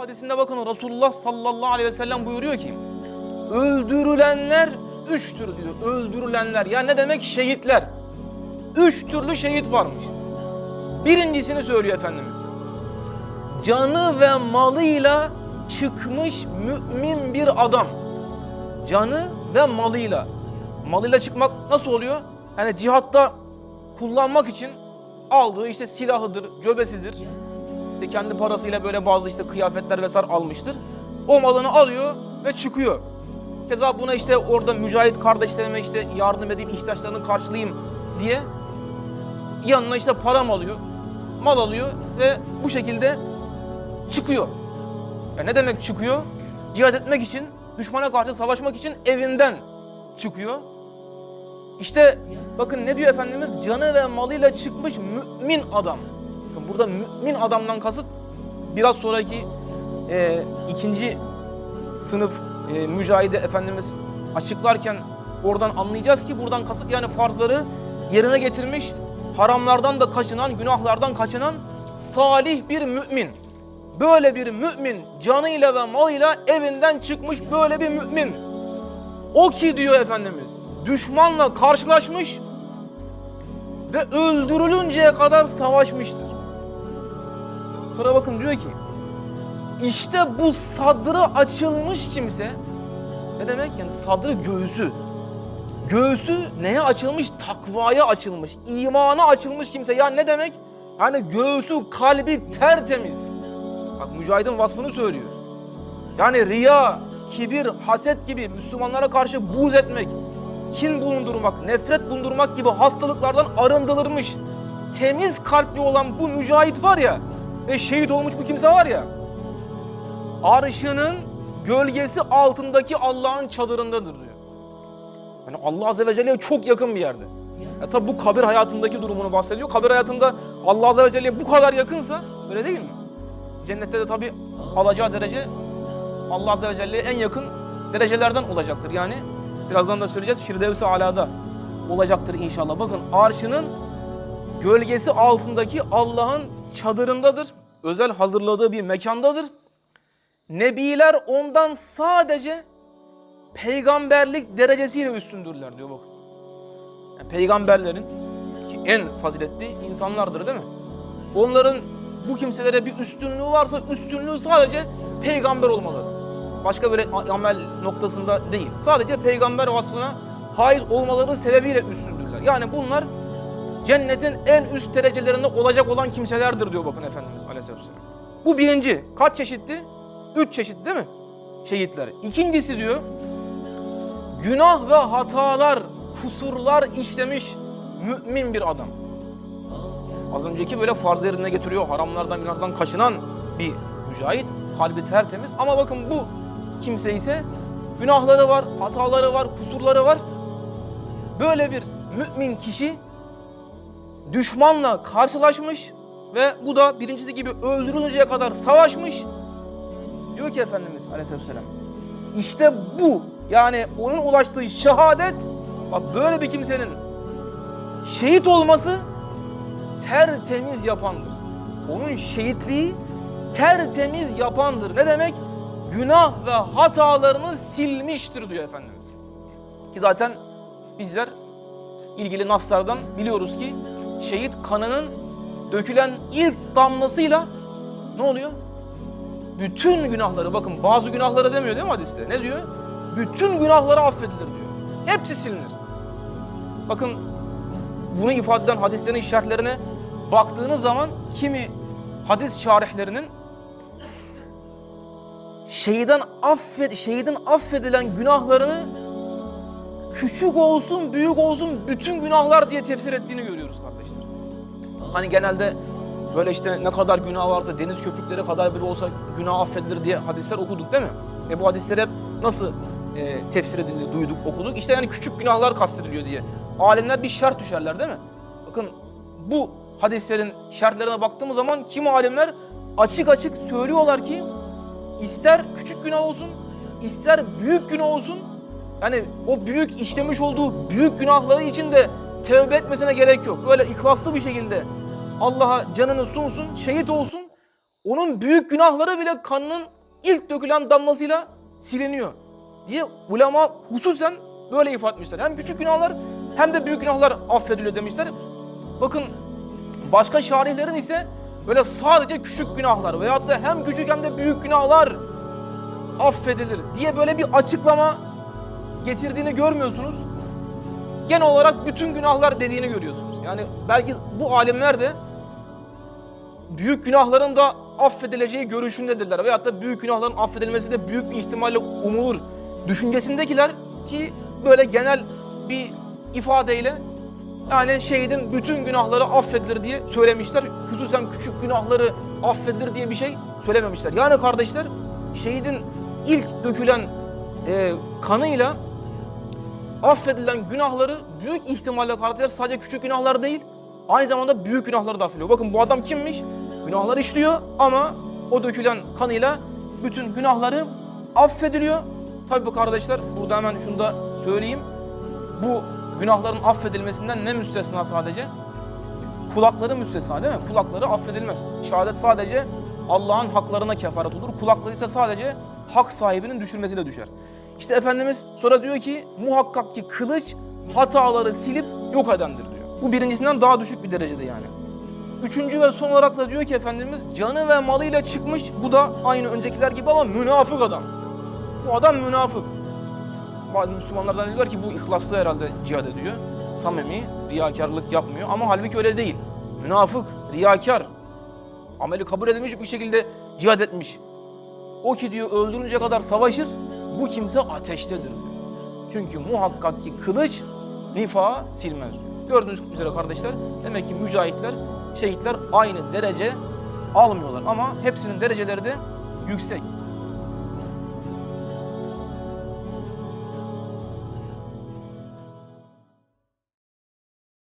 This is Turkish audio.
Hadisinde bakın Resulullah sallallahu aleyhi ve sellem buyuruyor ki öldürülenler üçtür diyor. Öldürülenler. Ya ne demek? Şehitler. Üç türlü şehit varmış. Birincisini söylüyor Efendimiz. Canı ve malıyla çıkmış mümin bir adam. Canı ve malıyla. Malıyla çıkmak nasıl oluyor? Yani cihatta kullanmak için aldığı işte silahıdır, cöbesidir. İşte kendi parasıyla böyle bazı işte kıyafetler vesaire almıştır. O malını alıyor ve çıkıyor. Keza buna işte orada mücahit kardeşlerime işte yardım edeyim, ihtiyaçlarını karşılayayım diye yanına işte param alıyor, mal alıyor ve bu şekilde çıkıyor. Ya ne demek çıkıyor? Cihad etmek için, düşmana karşı savaşmak için evinden çıkıyor. İşte bakın ne diyor Efendimiz? Canı ve malıyla çıkmış mümin adam. Burada mümin adamdan kasıt biraz sonraki e, ikinci sınıf e, mücahide Efendimiz açıklarken oradan anlayacağız ki buradan kasıt yani farzları yerine getirmiş, haramlardan da kaçınan, günahlardan kaçınan salih bir mümin. Böyle bir mümin canıyla ve malıyla evinden çıkmış böyle bir mümin. O ki diyor Efendimiz düşmanla karşılaşmış ve öldürülünceye kadar savaşmıştır. Sonra bakın diyor ki işte bu sadrı açılmış kimse ne demek? Yani sadrı göğsü. Göğsü neye açılmış? Takvaya açılmış imana açılmış kimse. Ya ne demek? Yani göğsü kalbi tertemiz. Bak mücahidin vasfını söylüyor. Yani riya kibir haset gibi Müslümanlara karşı buz etmek kin bulundurmak nefret bulundurmak gibi hastalıklardan arındırılmış temiz kalpli olan bu mücahit var ya ve şehit olmuş bu kimse var ya arşının gölgesi altındaki Allah'ın çadırındadır diyor. Yani Allah Azze ve Celle'ye çok yakın bir yerde. Ya tabi bu kabir hayatındaki durumunu bahsediyor. Kabir hayatında Allah Azze ve Celle'ye bu kadar yakınsa öyle değil mi? Cennette de tabi alacağı derece Allah Azze ve Celle'ye en yakın derecelerden olacaktır. Yani birazdan da söyleyeceğiz Firdevs-i Ala'da olacaktır inşallah. Bakın arşının gölgesi altındaki Allah'ın çadırındadır. Özel hazırladığı bir mekandadır. Nebiler ondan sadece peygamberlik derecesiyle üstündürler diyor bak. Yani peygamberlerin ki en faziletli insanlardır değil mi? Onların bu kimselere bir üstünlüğü varsa üstünlüğü sadece peygamber olmaları. Başka bir amel noktasında değil. Sadece peygamber vasfına haiz olmaları sebebiyle üstündürler. Yani bunlar cennetin en üst derecelerinde olacak olan kimselerdir diyor bakın Efendimiz Aleyhisselam. Bu birinci. Kaç çeşitti? Üç çeşit değil mi? Şehitler. İkincisi diyor, günah ve hatalar, kusurlar işlemiş mümin bir adam. Az önceki böyle farz yerine getiriyor, haramlardan, günahlardan kaçınan bir mücahit. Kalbi tertemiz ama bakın bu kimse ise günahları var, hataları var, kusurları var. Böyle bir mümin kişi düşmanla karşılaşmış ve bu da birincisi gibi öldürülünceye kadar savaşmış. Diyor ki Efendimiz Aleyhisselam işte bu yani onun ulaştığı şehadet bak böyle bir kimsenin şehit olması tertemiz yapandır. Onun şehitliği tertemiz yapandır. Ne demek? Günah ve hatalarını silmiştir diyor Efendimiz. Ki zaten bizler ilgili naslardan biliyoruz ki şehit kanının dökülen ilk damlasıyla ne oluyor? Bütün günahları bakın bazı günahları demiyor değil mi hadiste? Ne diyor? Bütün günahları affedilir diyor. Hepsi silinir. Bakın bunu ifade eden hadislerin şerhlerine baktığınız zaman kimi hadis şarihlerinin şehiden affed şehidin affedilen günahlarını küçük olsun büyük olsun bütün günahlar diye tefsir ettiğini görüyoruz. Hani genelde böyle işte ne kadar günah varsa deniz köpükleri kadar bile olsa günah affedilir diye hadisler okuduk değil mi? E bu hadisler hep nasıl e, tefsir edildi, duyduk, okuduk? İşte yani küçük günahlar kastediliyor diye. Alimler bir şart düşerler değil mi? Bakın bu hadislerin şartlarına baktığımız zaman kim alimler açık açık söylüyorlar ki ister küçük günah olsun, ister büyük günah olsun yani o büyük işlemiş olduğu büyük günahları için de tevbe etmesine gerek yok. Böyle ihlaslı bir şekilde Allah'a canını sunsun, şehit olsun. Onun büyük günahları bile kanının ilk dökülen damlasıyla siliniyor diye ulema hususen böyle ifade etmişler. Hem küçük günahlar hem de büyük günahlar affediliyor demişler. Bakın başka şarihlerin ise böyle sadece küçük günahlar veyahut da hem küçük hem de büyük günahlar affedilir diye böyle bir açıklama getirdiğini görmüyorsunuz. Genel olarak bütün günahlar dediğini görüyorsunuz. Yani belki bu alimler de büyük günahların da affedileceği görüşündedirler. Veyahut da büyük günahların affedilmesi de büyük bir ihtimalle umulur düşüncesindekiler ki böyle genel bir ifadeyle yani şehidin bütün günahları affedilir diye söylemişler. Hususen küçük günahları affedilir diye bir şey söylememişler. Yani kardeşler şehidin ilk dökülen e, kanıyla affedilen günahları büyük ihtimalle kardeşler sadece küçük günahlar değil aynı zamanda büyük günahları da affediyor. Bakın bu adam kimmiş? Günahlar işliyor ama o dökülen kanıyla bütün günahları affediliyor. Tabi bu kardeşler burada hemen şunu da söyleyeyim. Bu günahların affedilmesinden ne müstesna sadece? Kulakları müstesna değil mi? Kulakları affedilmez. Şehadet sadece Allah'ın haklarına kefaret olur. Kulakları ise sadece hak sahibinin düşürmesiyle düşer. İşte Efendimiz sonra diyor ki muhakkak ki kılıç hataları silip yok edendir diyor. Bu birincisinden daha düşük bir derecede yani. Üçüncü ve son olarak da diyor ki Efendimiz canı ve malıyla çıkmış. Bu da aynı öncekiler gibi ama münafık adam. Bu adam münafık. Bazı Müslümanlar zannediyorlar ki bu ihlaslı herhalde cihad ediyor. Samimi, riyakarlık yapmıyor ama halbuki öyle değil. Münafık, riyakar. Ameli kabul edilmeyecek bir şekilde cihad etmiş. O ki diyor öldürünce kadar savaşır, bu kimse ateştedir diyor. Çünkü muhakkak ki kılıç nifağı silmez diyor. Gördüğünüz üzere kardeşler, demek ki mücahitler, şehitler aynı derece almıyorlar ama hepsinin dereceleri de yüksek.